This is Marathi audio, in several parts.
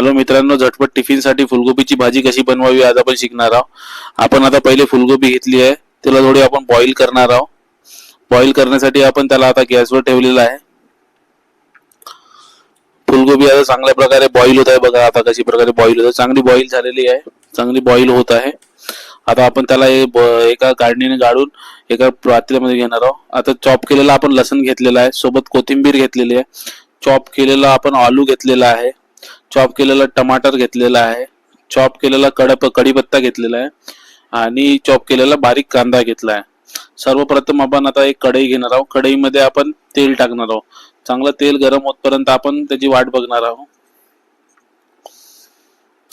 हॅलो मित्रांनो झटपट टिफिनसाठी फुलगोबीची भाजी कशी बनवावी आज आपण शिकणार आहोत. आपण आता पहिले फुलगोबी घेतली आहे. त्याला थोडी आपण बॉईल करणार आहोत. बॉईल करण्यासाठी आपण त्याला आता गॅसवर ठेवलेला आहे. फुलगोबी आता चांगल्या प्रकारे बॉईल होत आहे बघा आता कशी प्रकारे बॉईल होत आहे. चांगली बॉईल झालेली आहे. चांगली बॉईल होत आहे. आता आपण त्याला हे ब- एका गाडणीने गाडून एका पातेल्यामध्ये घेणार आहोत. आता चॉप केलेला आपण लसण घेतलेला आहे. सोबत कोथिंबीर घेतलेली आहे. चॉप केलेला आपण आलू घेतलेला आहे. चॉप केलेला टमाटर घेतलेला आहे. चॉप केलेला कडप कढीपत्ता घेतलेला आहे. आणि चॉप केलेला बारीक कांदा घेतला आहे. सर्वप्रथम आपण आता एक कढई घेणार आहोत. कढईमध्ये आपण तेल टाकणार आहोत. चांगलं तेल गरम होतपर्यंत आपण त्याची वाट बघणार आहोत.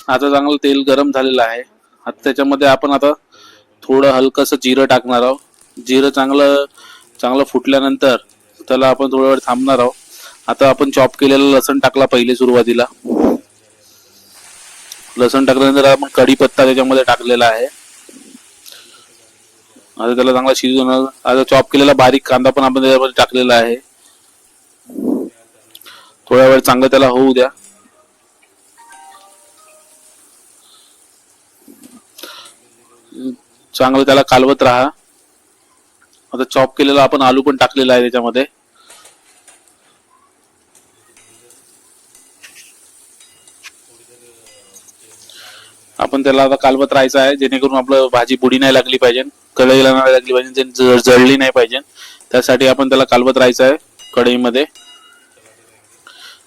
आता चांगलं तेल गरम झालेलं आहे. आता त्याच्यामध्ये आपण आता थोडं हलकंसं जिरं टाकणार आहोत. जिरं चांगलं चांगलं फुटल्यानंतर त्याला आपण थोडा वेळ थांबणार आहोत. आता आपण चॉप केलेला लसण टाकला पहिले सुरुवातीला. लसण टाकल्यानंतर आपण कढीपत्ता त्याच्यामध्ये टाकलेला आहे. आता त्याला चांगला शिजून आता चॉप केलेला बारीक कांदा पण आपण त्याच्यामध्ये टाकलेला आहे. थोड्या वेळ चांगलं त्याला होऊ द्या. चांगलं त्याला कालवत राहा. आता चॉप केलेला आपण आलू पण टाकलेला आहे त्याच्यामध्ये. आपण त्याला आता कालवत राहायचं आहे जेणेकरून आपलं भाजी बुडी नाही लागली पाहिजे कढईला नाही लागली पाहिजे जळली नाही पाहिजे. त्यासाठी आपण त्याला कालवत राहायचं आहे कढईमध्ये.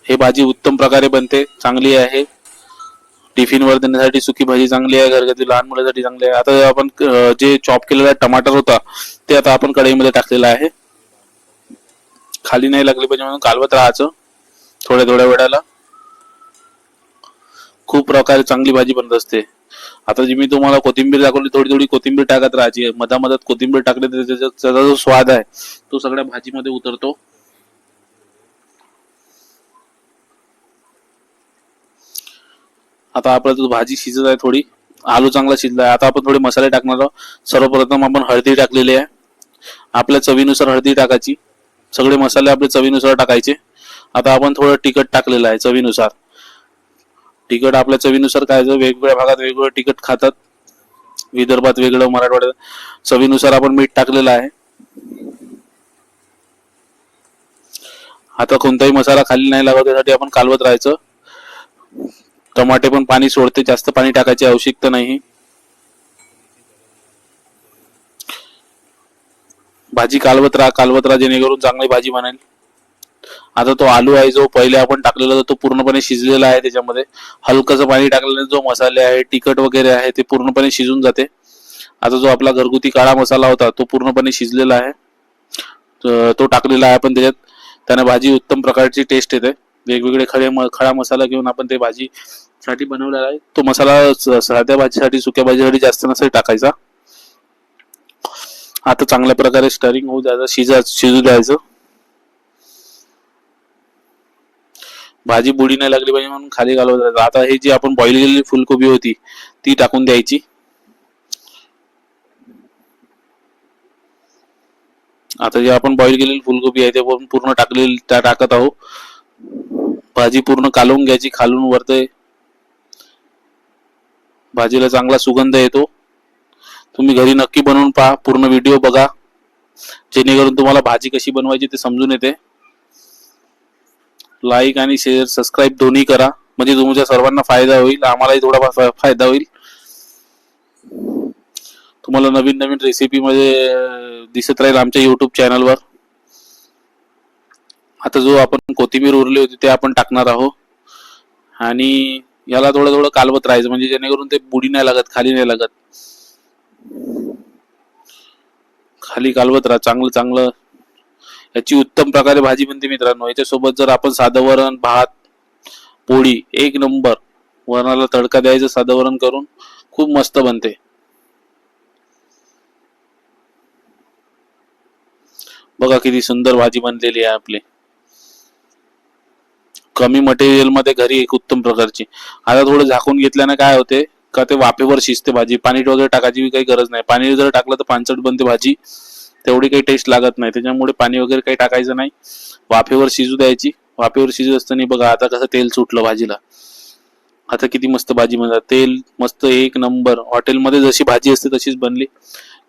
हे भाजी उत्तम प्रकारे बनते चांगली आहे. टिफिन वर देण्यासाठी सुकी भाजी चांगली आहे घरगुती लहान मुलासाठी चांगली आहे. आता आपण जे चॉप केलेला टमाटर होता ते आता आपण कढईमध्ये टाकलेलं आहे. खाली नाही लागली पाहिजे म्हणून कालवत राहायचं थोड्या थोड्या वेळाला. प्रकारे चांगली भाजी बनत असते. आता जी मी तुम्हाला कोथिंबीर दाखवली थोडी थोडी कोथिंबीर टाकत राहायची. मधा मधात कोथिंबीर टाकली तर त्याचा जो स्वाद आहे तो सगळ्या भाजीमध्ये उतरतो. आता आपला जो भाजी शिजत आहे थोडी. आलू चांगला शिजला आहे. आता आपण थोडे मसाले टाकणार आहोत. सर्वप्रथम आपण हळदी टाकलेली आहे. आपल्या चवीनुसार हळदी टाकायची. सगळे मसाले आपले चवीनुसार टाकायचे. आता आपण थोडं तिखट टाकलेलं आहे चवीनुसार. तिखट आपल्या चवीनुसार काय वेगवेगळ्या भागात वेगवेगळं तिखट खातात विदर्भात वेगळं मराठवाड्यात चवीनुसार आपण मीठ टाकलेलं आहे. आता कोणताही मसाला खाली नाही लागत त्यासाठी आपण कालवत राहायचं. टमाटे पण पाणी सोडते जास्त पाणी टाकायची आवश्यकता नाही. भाजी कालवत राहा कालवत राहा जेणेकरून चांगली भाजी बनेल. आता तो आलू आहे जो पहिले आपण टाकलेला होता तो पूर्णपणे शिजलेला आहे त्याच्यामध्ये. हलकंसं पाणी टाकलेलं जो मसाले आहे तिखट वगैरे आहे ते पूर्णपणे शिजून जाते. आता जो आपला घरगुती काळा मसाला होता तो पूर्णपणे शिजलेला आहे. तो टाकलेला आहे आपण त्याच्यात. त्याने भाजी उत्तम प्रकारची टेस्ट येते. वेगवेगळे खडे म- खडा मसाला घेऊन आपण ते भाजी साठी बनवलेला आहे. तो मसाला साध्या भाजीसाठी सुक्या भाजीसाठी जास्त नसेल टाकायचा. आता चांगल्या प्रकारे स्टरिंग होऊ द्यायचं शिजा शिजू द्यायचं. भाजी बुडी नाही लागली पाहिजे म्हणून खाली घालवत आता हे जी आपण बॉईल केलेली फुलकोबी होती ती टाकून द्यायची. आता जे आपण बॉईल केलेली फुलकोबी आहे ते पण पूर्ण टाकलेली त्या टाकत आहोत. भाजी पूर्ण कालवून घ्यायची खालून वरते. भाजीला चांगला सुगंध येतो. तुम्ही घरी नक्की बनवून पहा पूर्ण व्हिडिओ बघा. जेणेकरून तुम्हाला भाजी कशी बनवायची ते समजून येते. लाईक आणि शेअर सबस्क्राईब दोन्ही करा. म्हणजे तुमच्या सर्वांना फायदा होईल. आम्हालाही थोडा फायदा होईल. तुम्हाला नवीन नवीन रेसिपी मध्ये दिसत राहील आमच्या युट्यूब चॅनलवर आता जो आपण कोथिंबीर उरली होती ते आपण टाकणार आहोत. आणि याला थोडं थोडं कालवत राहायचं म्हणजे जेणेकरून ते बुडी नाही लागत खाली नाही लागत. खाली कालवत राहा चांगलं चांगलं याची उत्तम प्रकारे भाजी बनते मित्रांनो. याच्यासोबत जर आपण साधं वरण भात पोळी एक नंबर वरणाला तडका द्यायचं साधं वरण करून खूप मस्त बनते. बघा किती सुंदर भाजी बनलेली आहे आपली. कमी मटेरियलमध्ये घरी एक उत्तम प्रकारची. आता थोडं झाकून घेतल्याने काय होते का ते वाफेवर शिजते भाजी. पाणी वगैरे टाकायची काही गरज नाही. पाणी जर टाकलं तर पानसट बनते भाजी. तेवढी काही टेस्ट लागत नाही. त्याच्यामुळे पाणी वगैरे काही टाकायचं नाही. वाफेवर शिजू द्यायची. वाफेवर शिजू असताना बघा आता कसं तेल सुटलं भाजीला. आता किती मस्त भाजी म्हणतात तेल मस्त एक नंबर हॉटेलमध्ये जशी भाजी असते तशीच बनली.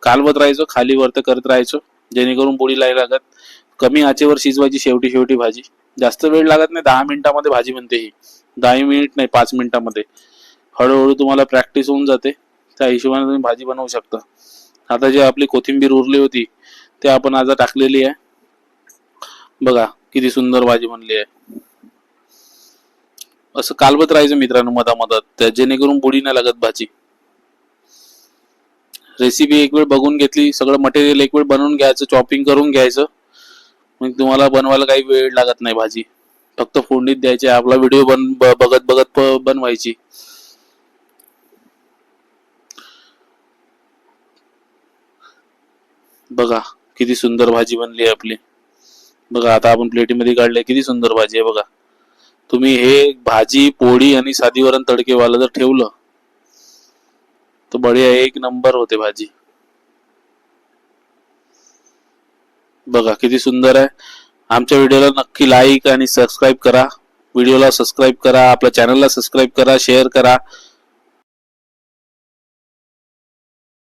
कालवत राहायचो खाली वरत करत राहायचो. जेणेकरून पोळी नाही लागत. कमी आचेवर शिजवायची शेवटी शेवटी भाजी. जास्त वेळ लागत नाही दहा मिनिटामध्ये भाजी बनते ही. दहा मिनिट नाही पाच मिनिटामध्ये. हळूहळू तुम्हाला प्रॅक्टिस होऊन जाते. त्या हिशोबाने तुम्ही भाजी बनवू शकता. आता जी आपली कोथिंबीर उरली होती ते आपण आज टाकलेली आहे. बघा किती सुंदर भाजी बनली आहे. असं कालवत राहायचं मित्रांनो मधामधात. त्या जेणेकरून बुडी नाही लागत भाजी. रेसिपी एक वेळ बघून घेतली सगळं मटेरियल एक वेळ बनवून घ्यायचं चॉपिंग करून घ्यायचं. मग तुम्हाला बनवायला काही वेळ लागत नाही भाजी. फक्त फोडणीत द्यायची आपला व्हिडिओ बन बघत बघत बनवायची. बघा किती सुंदर भाजी बनली आहे आपली. बघा आता आपण प्लेटीमध्ये काढले किती सुंदर भाजी आहे बघा. तुम्ही हे भाजी पोळी आणि साधी वरण तडकेवाला जर ठेवलं तर बढिया एक नंबर होते भाजी. बघा किती सुंदर आहे. आमच्या व्हिडिओला नक्की लाईक आणि सबस्क्राईब करा. व्हिडिओला सबस्क्राईब करा आपल्या चॅनलला सबस्क्राईब करा शेअर करा.